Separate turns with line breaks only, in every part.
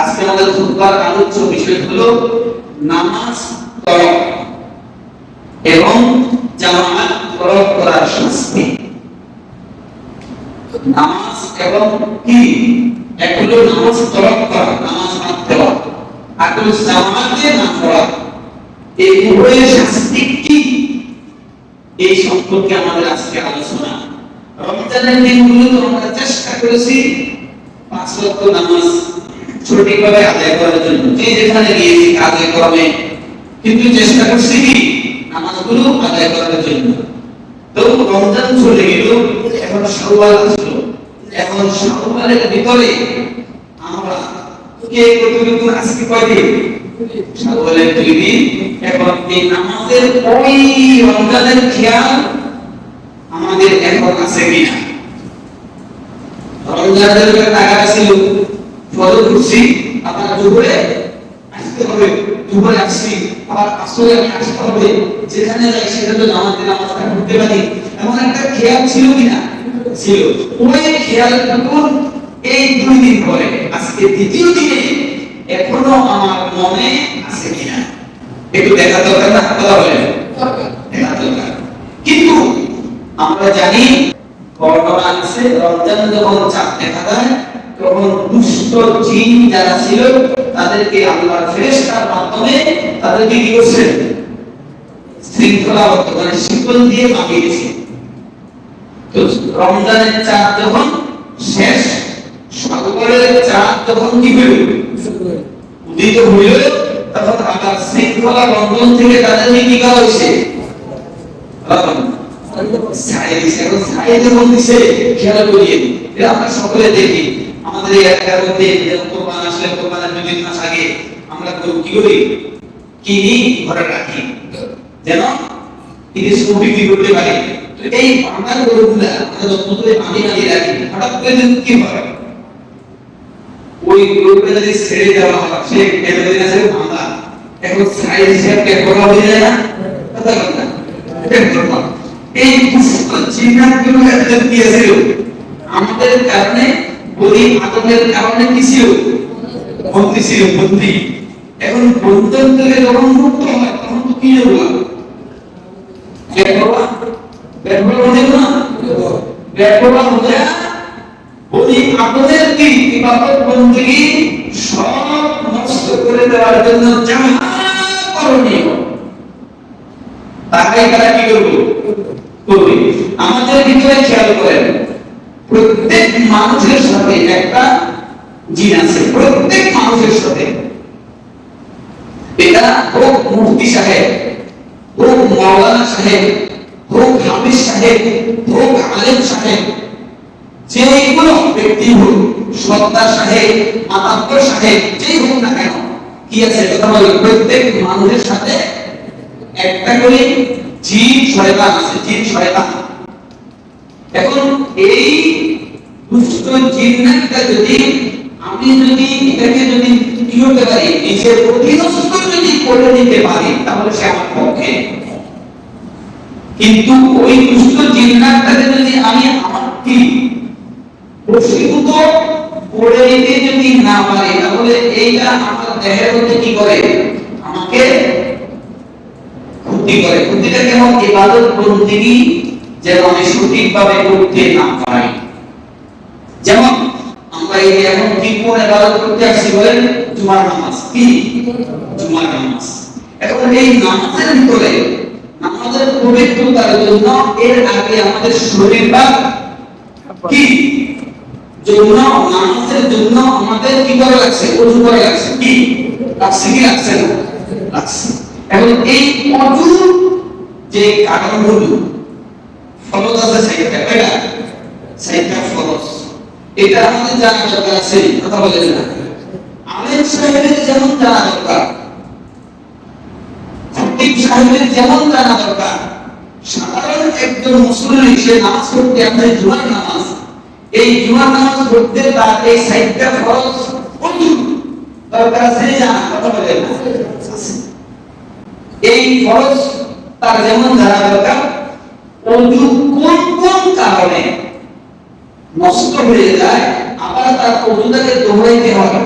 আজকে আমাদের খুতবার আলোচ্য বিষয় হলো নামাজ তরক এবং জামাত তরক করার শাস্তি। নামাজ এবং কি? এক হলো নামাজ তরক করা, নামাজ বাদ দেওয়া। আর হলো জামাতে না পড়া, এই উভয়ের শাস্তি কি? এই সম্পর্কে আমাদের আজকে আলোচনা। রমজানের দিনগুলো আমরা চেষ্টা করেছি পাঁচ ওয়াক্ত নামাজ সঠিকভাবে আদায় করার জন্য। যে যেখানে গিয়েছি কাজে কর্মে, কিন্তু চেষ্টা করছি কি? নামাজগুলো আদায় করার জন্য। তো রমজান চলে গেল, এখন শাওয়াল আসলো। এখন শাওয়ালের ভিতরে আমরা কে কতটুকু আজকে কয়দিন? শাওয়ালের দুই দিন। এখন এই নামাজের ওই রমজানের খেয়াল আমাদের এখন আছে কিনা? রমজানের টাকা ছিল ফজর করছি, আপনার দুপুরে আসতে হবে, দুপুরে আসছি। আবার আসলে আমি আসতে হবে, যেখানে যাই সেখানে নামাজে নামাজটা করতে পারি। এমন একটা খেয়াল ছিল কিনা? ছিল। ওই খেয়ালটুকু এই দুই দিন পরে, আজকে দ্বিতীয় দিনে, এখনও আমার মনে আছে কিনা? একটু দেখা দরকার না? কথা বলেন। দেখা দরকার। কিন্তু আমরা জানি বর্ণনা আছে, রমজান যখন চাপ দেখা দেয় তখন দুষ্ট জিন যারা ছিল, তাদেরকে আল্লাহর ফেরেশতার মাধ্যমে তাদেরকে কি করছেন শৃঙ্খলাবদ্ধ মানে শিকল দিয়ে বাঁধিয়ে দিয়েছে। তো রমজানের চাঁদ যখন শেষ সাগরের চাঁদ যখন কি হইল? উদিত হইল। তখন আবার শৃঙ্খলা বন্ধন থেকে তাদেরকে কি করা হয়েছে? খেয়াল করিয়ে আমরা সকলে দেখি। আমাদের এই এলাকার মধ্যে কোরবান আসলে কোরবানের দুই তিন মাস আগে আমরা কি করি? কিনি, ঘরে রাখি। যেন বিক্রি করতে পারি। এই গরুগুলা আমরা বাঁধি বাঁধি রাখি, হঠাৎ করে যদি কি হয়? ওই গরুটা যদি ছেড়ে দেওয়া হয় সে ভাঙা এখন সাইজ হয়ে যায় না? কথা কথা এই আমাদের কারণে ওই আতঙ্কের কারণে কি ছিল বন্দি ছিল বন্দি। এখন বন্ধন যখন মুক্ত হয়, তখন তো কি হলো? সব নষ্ট করে দেওয়ার জন্য যা করণীয় কি করবে? করবে। আমাদের ভিতরে খেয়াল করেন। প্রত্যেক মানুষের সাথে একটা জিন আছে, প্রত্যেক মানুষের সাথে। এটা হোক মুফতি সাহেব, হোক মাওলানা সাহেব, হোক হাফিজ সাহেব, হোক আলেম সাহেব, যে কোনো ব্যক্তি হোক সত্তা সাহেব মাতাব্বর সাহেব, যেই হোক না কেন, কি আছে কথা বলে? প্রত্যেক মানুষের সাথে একটা করে জিন শয়তান আছে, জিন শয়তান। এখন এই দুষ্ট জিন্নাতটা যদি আমি যদি এটাকে যদি কি হতে পারি, নিজের অধীনস্থ যদি করে নিতে পারি, তাহলে সে আমার পক্ষে কিন্তু ওই দুষ্ট জিন্নাতটাকে যদি আমি আমার কি বশীভূত করে নিতে যদি না পারি, তাহলে এইটা আমার দেহের মধ্যে কি করে? আমাকে ক্ষতি করে। ক্ষতিটা কেমন ইবাদত বন্দিগি যেন আমি সঠিকভাবে করতে না পারি। যেমন আমরা এই এখন কি কোন ইবাদত করতে আসছি বলেন, জুমার নামাজ। কি? জুমার নামাজ। এখন এই নামাজের ভিতরে, নামাজের পবিত্রতার জন্য এর আগে আমাদের শরীরটা কি? জন্য, নামাজের জন্য আমাদের কি করা লাগছে? ওযু করা লাগছে। কি? লাগছে কি? লাগছে না। লাগছে। এখন এই অজু যে কারণগুলো ফরজ আছে সাইডটা কয়টা? সাইডটা ফরজ। এটা আমাদের জানা দরকার আছে, কথা বলেন না। আলেম সাহেবের যেমন জানা দরকার খতিব সাহেবের যেমন জানা দরকার, সাধারণ একজন মুসলিম সে নামাজ পড়তে আপনার জুমার নামাজ। এই জুমার নামাজ পড়তে তার এই সাইডটা ফরজ দরকার আছে জানা কথা বলেন না। এই ফরজ তার যেমন জানা দরকার অজু কোন কোন কারণে নষ্ট হয়ে যায় আবার তার অজুটাকে দোহরাইতে হয়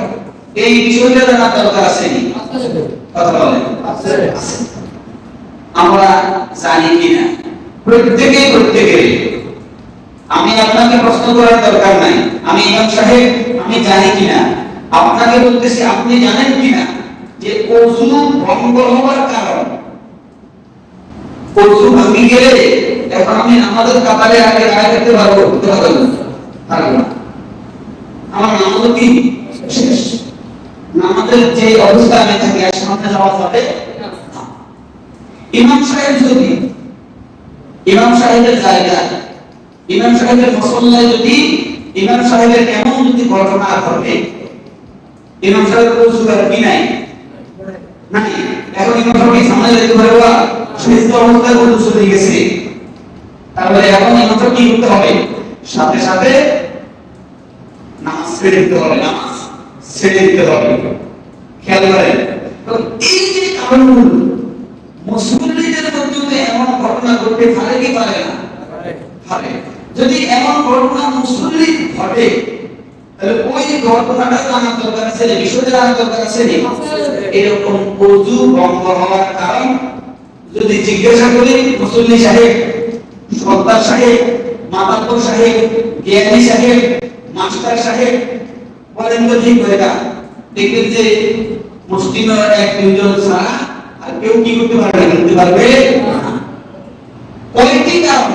এই বিষয়টা জানার দরকার আছে নি কথা বলেন। আমরা জানি কিনা প্রত্যেকেই প্রত্যেকের আমি আপনাকে প্রশ্ন করার দরকার নাই। আমি ইমাম সাহেব, আমি জানি কিনা আপনাকে বলতেছি, আপনি জানেন কিনা যে অজু ভঙ্গ হওয়ার কারণ। অজু ভাঙি গেলে এখন আমি আমাদের কাতারে আগে রায় করতে পারব করতে পারব না? পারব না। আমার নামাজও কি? শেষ। নামাজের যে অবস্থা আমি থাকি, আর সামনে যাওয়া যাবে? ইমাম সাহেব যদি, ইমাম সাহেবের জায়গা, ইমাম সাহেবের যদি, ইমাম সাহেবের যদি ঘটনা ঘটে, ইমাম সাহেবের কি নাই? নাই। এখন ইমাম সাহেব সামনে যেতে বা সুস্থ অবস্থায় গেছে। তাহলে এখন সাহেব কি করতে হবে? সাথে সাথে নামাজ ছেড়ে দিতে হবে নামাজ ছেড়ে দিতে হবে। খেয়াল করেন। এই যে কারণগুলো মুসলিমদের পর্যন্ত এমন ঘটনা ঘটতে পারে কি পারে না? পারে। যদি এমন ঘটনা মুসলিম ঘটে তাহলে ওই ঘটনাটা জানার দরকার আছে বিষয়টা জানার দরকার আছে এরকম অজু ভঙ্গ হওয়ার কারণ যদি জিজ্ঞাসা করি মুসল্লি সাহেব সর্দার সাহেব, মাতাব্বর সাহেব, জ্ঞানী সাহেব, মাস্টার সাহেব, বলেন তো ঠিক হয়ে না দেখবেন যে মুসলিমের এক দুজন ছাড়া আর কেউ কি করতে পারবে করতে পারবে কয়েকটি কারণ।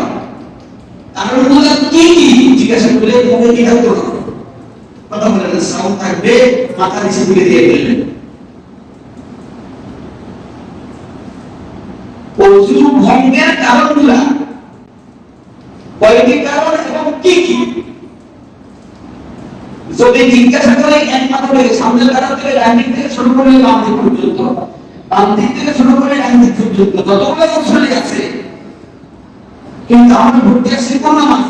কি কি? জিজ্ঞাসা করলে মুখে কি থাকতো কথা বলেন সাউন্ড থাকবে, মাথা নিচে দিয়ে বললেন। অজু ভঙ্গের কারণগুলা কয়েকটি কারণ এবং কি কি? যদি জিজ্ঞাসা করে এক মাথা থেকে কারণ থেকে ডান থেকে শুরু করে বাম দিক পর্যন্ত। বাম দিক থেকে শুরু করে ডান দিক পর্যন্ত যতগুলো মুসলি আছে, কিন্তু আমরা ভর্তি আসছি কোন নামাজ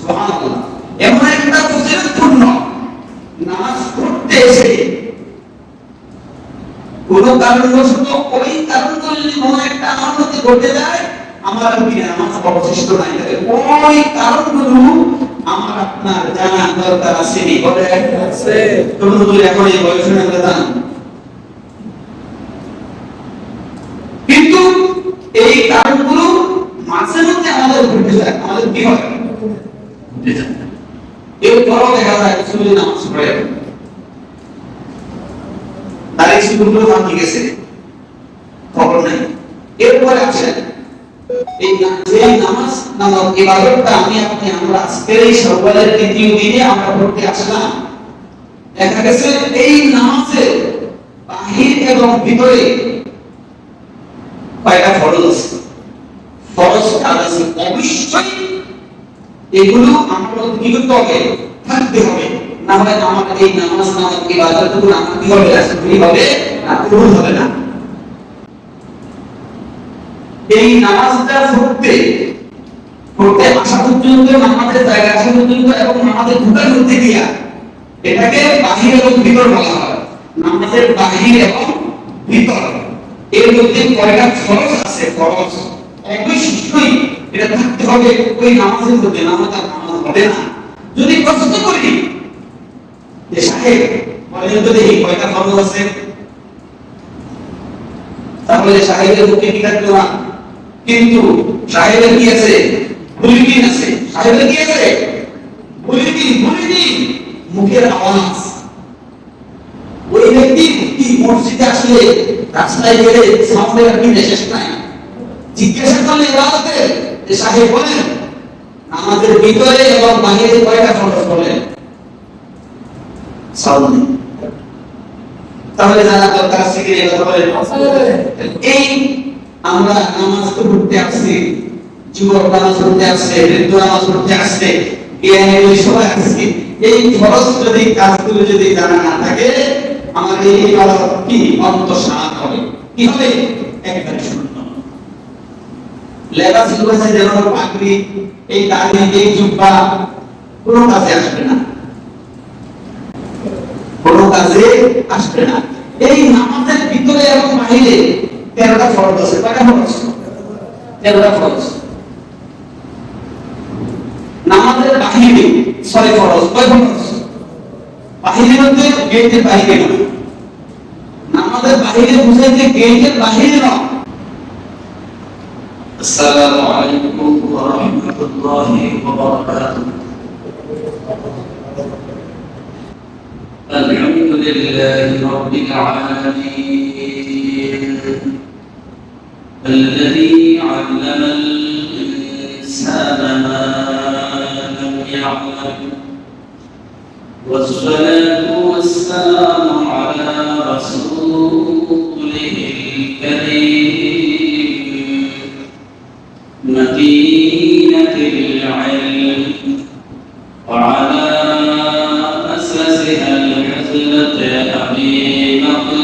সুবহানাল্লাহ। এমন একটা ফজিলতপূর্ণ নামাজ পড়তে এসে কোন কারণবশত ওই কারণগুলো যদি কোনো একটা আমার মধ্যে ঘটে যায় আমার আর কি নামাজ অবশিষ্ট নাই। ওই কারণগুলো আমার আপনার জানা দরকার আছে নি। বলে
আছে।
বলে এখন এই না জান। কিন্তু এই কারণগুলো মাঝে মধ্যে আমাদের ঘটে যায়। আমাদের কি হয়? এরপরও দেখা যায় নামাজ পড়ে। গেছে। খবর নেই। এই যে নামাজ আমি আপনি, আমরা সকালের দ্বিতীয় দিনে আমরা পড়তে আসলাম। দেখা গেছে, এই নামাজে বাহির এবং ভিতরে কয়টা ফরজ ফরজ অবশ্যই এগুলো আমরা কি হবে থাকতে হবে। না হলে আমার এই নামাজ নামক ইবাদতগুলো আমার কি হবে? না রাসূলি হবে না কবুল হবে না। এই নামাজটা পড়তে পড়তে আসা পর্যন্ত, নামাজের জায়গা আসা পর্যন্ত এবং নামাজের ঢুকার মধ্যে দিয়া এটাকে বাহির এবং ভিতর বলা হয়। নামাজের বাহির এবং ভিতর। এর মধ্যে কয়টা খরচ আছে? খরচ অবশ্যই এটা থাকতে হবে। ওই নামাজের মধ্যে নামাজ আর নামাজ হবে না। যদি প্রশ্ন করি যে সাহেব তো দেখি কয়টা আছে, তাহলে সাহেবের মুখে কি থাকতো না? কিন্তু সাহেবের কি আছে? আছে। সাহেবের কি আছে? মুখের আওয়াজ। ওই ব্যক্তি কি মসজিদে আসলে রাস্তায় গেলে সাউন্ডের কি নাই জিজ্ঞাসা করলে ইবাদতে যে সাহেব বলেন, আমাদের ভিতরে এবং বাহিরে কয়টা খরচ বলেন? সাউন্ড। তাহলে আছে কি কথা এই আমরা নামাজ তো পড়তে আসছি, যুবক নামাজ পড়তে আসছে, বৃদ্ধ নামাজ পড়তে আসছে সবাই আসছে। এই যদি, কাজগুলো যদি জানা না থাকে, আমাদের এই ইবাদত কি? হবে। কি হবে? একবারে শূন্য। লেবাস ইউনিভার্সিটি যেমন পাগড়ি, এই দাড়ি, এই জুব্বা, কোনো কাজে আসবে না। কোনো কাজে আসবে না। এই নামাজের ভিতরে এবং বাহিরে তেরোটা ফরজ আছে, কয়টা ফরজ তেরোটা ফরজ। নামাজের বাহিরে,
ছয় ফরজ, কয় ফরজ বাহিরে বলতে গেটের বাহিরে না নামাজের বাহিরে বুঝাইতে গেটের বাহিরে না আসসালামু আলাইকুম ওয়া রাহমাতুল্লাহি ওয়া الحمد لله رب العالمين. الذي علم الإنسان ما لم يعلم والصلاة والسلام على رسوله الكريم. مدينة العلم وعلى أساسها الحزلة أبي بكر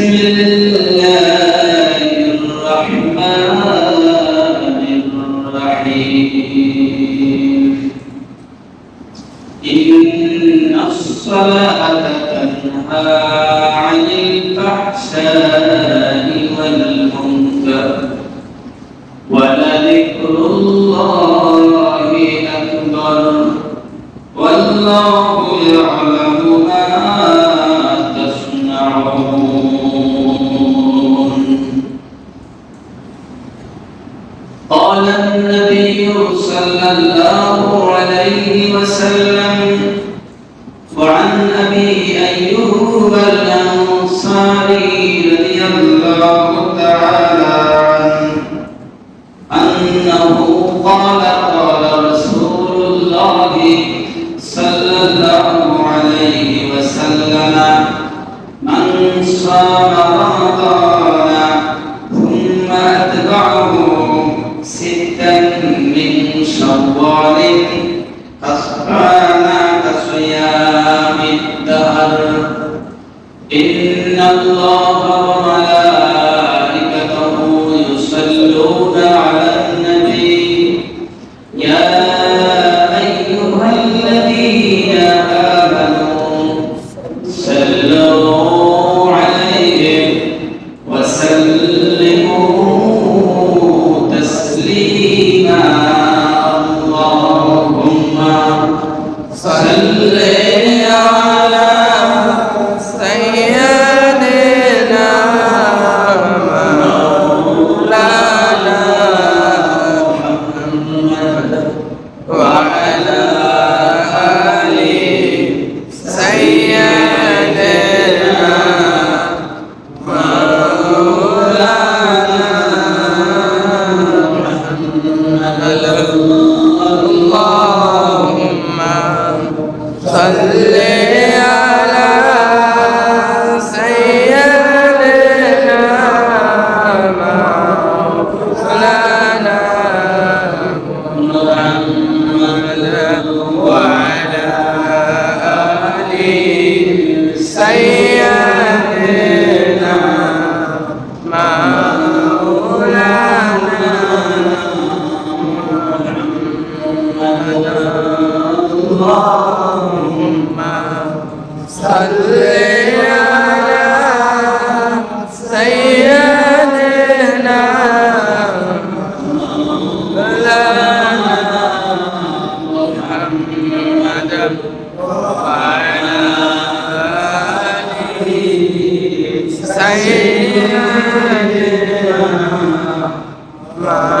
بسم الله الانصاري رضي الله تعالى عنه أنه قال lá.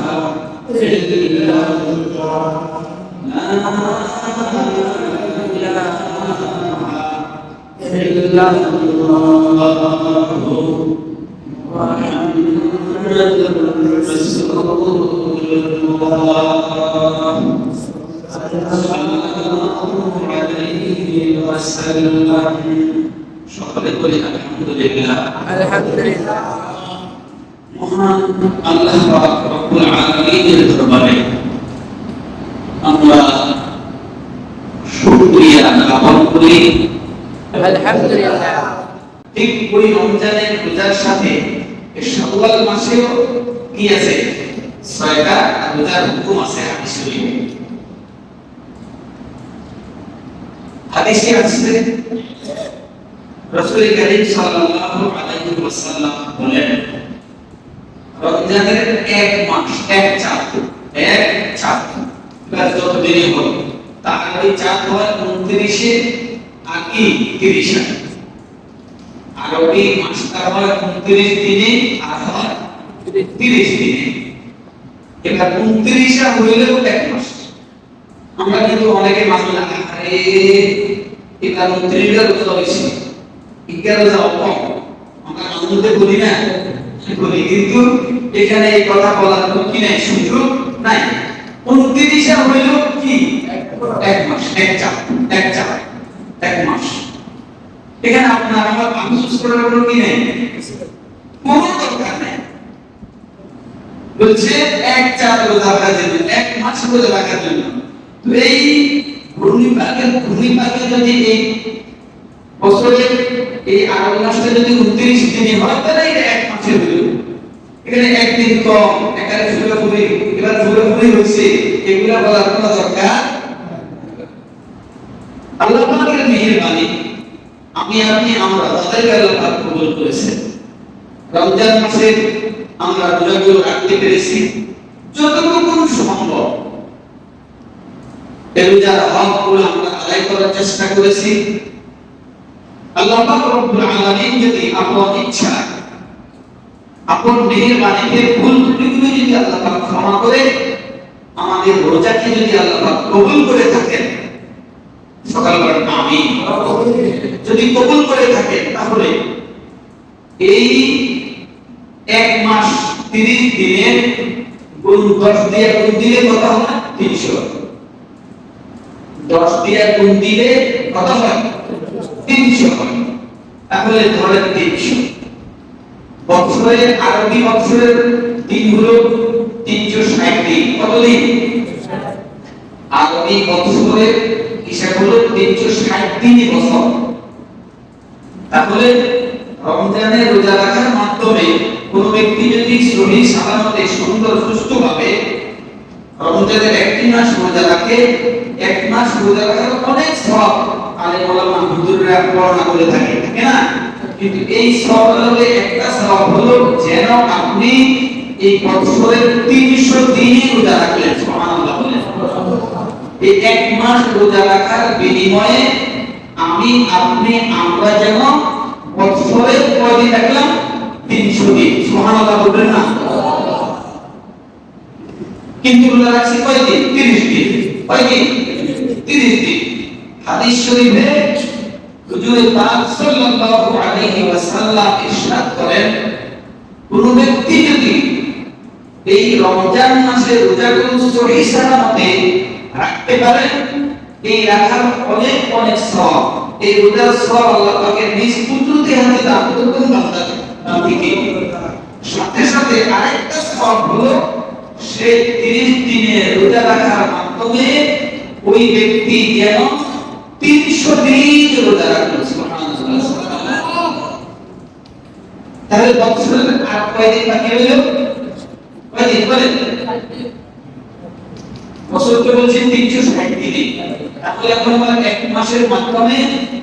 إلا الله لا إله إلا الله محمد رسول الله صلى الله عليه وسلم شكرا لكل الحمد
لله الحمد لله. মহান আল্লাহ রব্বুল আলামিনের দরবারে আমরা শুকরিয়া জ্ঞাপন করি।
আলহামদুলিল্লাহ।
ঠিক ওই রমজানের রোজার সাথে এই শাওয়াল মাসেও কি আছে? ছয়টা রোজার হুকুম আছে হাদিস শরীফে। হাদিসে আছে রাসূল করিম সাল্লাল্লাহু আলাইহি ওয়াসাল্লাম বলেন রমজানের এক মাস এক চাঁদ এক চাঁদ যত দেরি হবে তার ওই চাঁদ হয় উনত্রিশে আর কি তিরিশে আর ওই মাসটা হয় উনত্রিশ দিনে আর হয় তিরিশ দিনে এবার উনত্রিশে হইলেও এক মাস আমরা কিন্তু অনেকে মানি না আরে এটা উনত্রিশটা রোজা হয়েছে এগারো যা কম আমরা মাঝে বলি না বলি কিন্তু এখানে এই কথা বলার কোনো কি নাই সুযোগ নাই। উনত্রিশে হইল কি? এক মাস, এক চাপ এক চাপ, এক মাস। এখানে আপনার আমার আফসোস করার কোনো কি নেই? কোনো দরকার নেই। বলছে, এক চাপ রোজা রাখার জন্য এক মাস রোজা রাখার জন্য তো এই ঘূর্ণিপাকের ঘূর্ণিপাকে যদি এই বছরে এই আরব মাসটা যদি উনত্রিশ দিনে হয়, তাহলে এটা এক মাসের হইল এখানে একদিন কম এখানে ফুলফুলি এবার ফুলফুলি হয়েছে এগুলা বলার কোনো দরকার? আল্লাহ পাকের মেহেরবানি আমি আপনি, আমরা তাদেরকে আল্লাহ পাক কবুল করেছেন। রমজান মাসে আমরা রোজাগুলো রাখতে পেরেছি। যতটুকু সম্ভব। রোজার হকগুলো আমরা আদায় করার চেষ্টা করেছি। আল্লাহ রব্বুল আলামিন যদি আপনার ইচ্ছা আপন মেহেরবানিতে ভুল ত্রুটিগুলো যদি আল্লাহ পাক ক্ষমা করে, আমাদের রোজাকে যদি আল্লাহ পাক কবুল করে থাকেন সকালবার আমি যদি কবুল করে থাকেন, তাহলে এই এক মাস তিরিশ দিনের গুণ দশ দিয়ে গুণ দিলে কত হয় তিনশো। দশ দিয়ে গুণ দিলে কত হয় তিনশো তাহলে ধরেন তিনশো। বছরের আরবি বছরের দিন হলো তিনশো ষাট দিন। কত দিন আরবি বছরের হিসাব হলো তিনশো ষাট দিনই বছর। তাহলে রমজানে রোজা রাখার মাধ্যমে কোন ব্যক্তি যদি শরীর সাধারণতে সুন্দর, সুস্থভাবে রমজানের একটি মাস রোজা রাখে, এক মাস রোজা রাখার অনেক সব আলে ওলামা হুজুররা বর্ণনা করে থাকে না? কিন্তু এই সব একটা সব হলো, যেন আপনি এই বছরের তিনশো দিনই রোজা রাখলেন। সুবহানাল্লাহ বলেন। এই এক মাস রোজা রাখার বিনিময়ে আমি, আপনি, আমরা যেন বছরে কয়দিন রাখলাম? তিনশো দিন। সুবহানাল্লাহ বলবেন না? কিন্তু রোজা রাখছি কয়দিন? তিরিশ দিন। কয়দিন তিরিশ দিন। হাদিস শরীফে হুজুর পাক সাল্লাল্লাহু আলাইহি ওয়াসাল্লাম ইরশাদ করেন, কোন ব্যক্তি যদি এই রমজান মাসে রোজাগুলো সহি সালামতে রাখতে পারেন এই রাখার অনেক অনেক সব এই রোজার সব আল্লাহ পাকের নিজ কুদরতি হাতে দান করবেন বান্দাকে সাথে সাথে আরেকটা সব হলো, সে 30 দিনে রোজা রাখার মাধ্যমে ওই ব্যক্তি যেন 300 দিন রোজা রাখল তাহলে বছরের আর কয়দিন বাকি রইল? কয়দিন? বলেন। বছরকে বলছেন তিনশো ষাট দিনে তাহলে এখন আমরা এক মাসের মাধ্যমে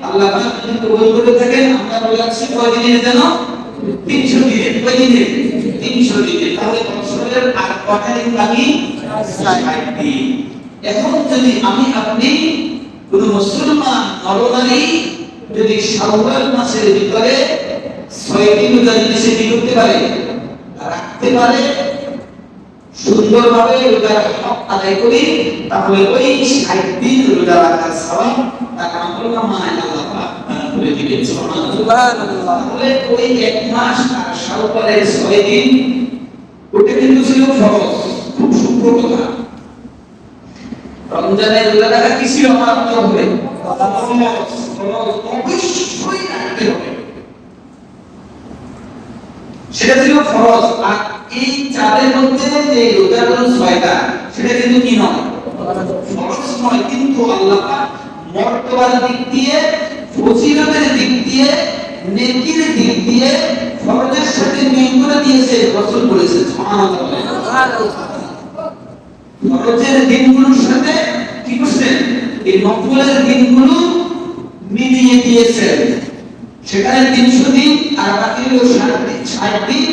আল্লাহ যদি কবুল করে থাকেন, আমরা বলাচ্ছি কয়দিনে যেন? তিনশো দিনে কয়দিনে তিনশো দিনে তাহলে বছরের আর কটা দিন বাকি? ষাট দিন। এখন যদি আমি আপনি কোন মুসলমান নরনারী যদি শাওয়াল মাসের ভিতরে ছয় দিন রোজা যদি সে করতে পারে? রাখতে পারে। সুন্দরভাবে রোজার হক আদায় করি তাহলে ওই ষাট দিন রোজা রাখার সবাব তার আমল নামায় আল্লাহ করে তাহলে ওই এক মাস আর শাওয়ালের ছয় দিন, ওটা কিন্তু ছিল ফরজ। খুব রমজানের রোজা রাখা কি ছিল আমার আপনার হবে হবে। সেটা ছিল ফরজ। আর এই চারের মধ্যে যে রোজাগুলো ছয়টা, সেটা কিন্তু কি নয়? ফরজ নয়, কিন্তু আল্লাহ মর্তবার দিক দিয়ে, ফজিলতের দিক দিয়ে, নেকির দিক দিয়ে ফরজের সাথে মিল করে দিয়েছে রাসূল বলেছেন, সুবহানাল্লাহ। ফরজের দিনগুলোর সাথে কি করছেন? এই নফলের দিনগুলো মিলিয়ে দিয়েছেন। সেখানে তিনশো দিন আর বাকি হলো ষাট দিন। ষাট দিন।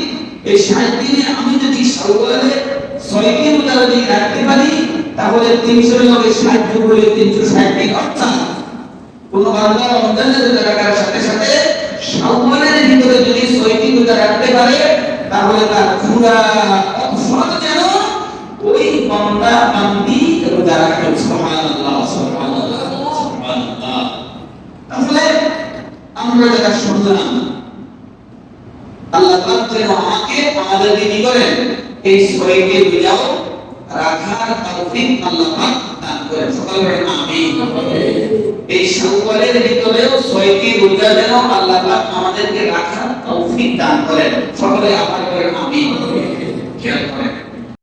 এই ষাট দিনে আমি যদি সকালে দিন যদি রাখতে পারি, তাহলে তিনশো লগে ষাট যোগ হলে তিনশো ষাট দিন, অর্থাৎ কোন বান্দা রমজানের রোজা রাখার সাথে সাথে শাওয়ালের ভিতরে যদি ছয় দিন রোজা রাখতে পারে, তাহলে তার পুরা বান্দা বান্দি রোজা রাখে সুবহানাল্লাহ সুবহানাল্লাহ সুবহানাল্লাহ তাহলে আমরা যেটা শুনলাম আল্লাহ পাক যেন আমাকে আমাদেরকে কি করেন এই ছয়কে বুঝাও রাখার তৌফিক আল্লাহ পাক দান করেন সকল আমিন এই শাওয়ালের ভিতরেও ছয়টি রোজা যেন আল্লাহ পাক আমাদেরকে রাখার তৌফিক দান করেন সকলে আমার বলেন আমিন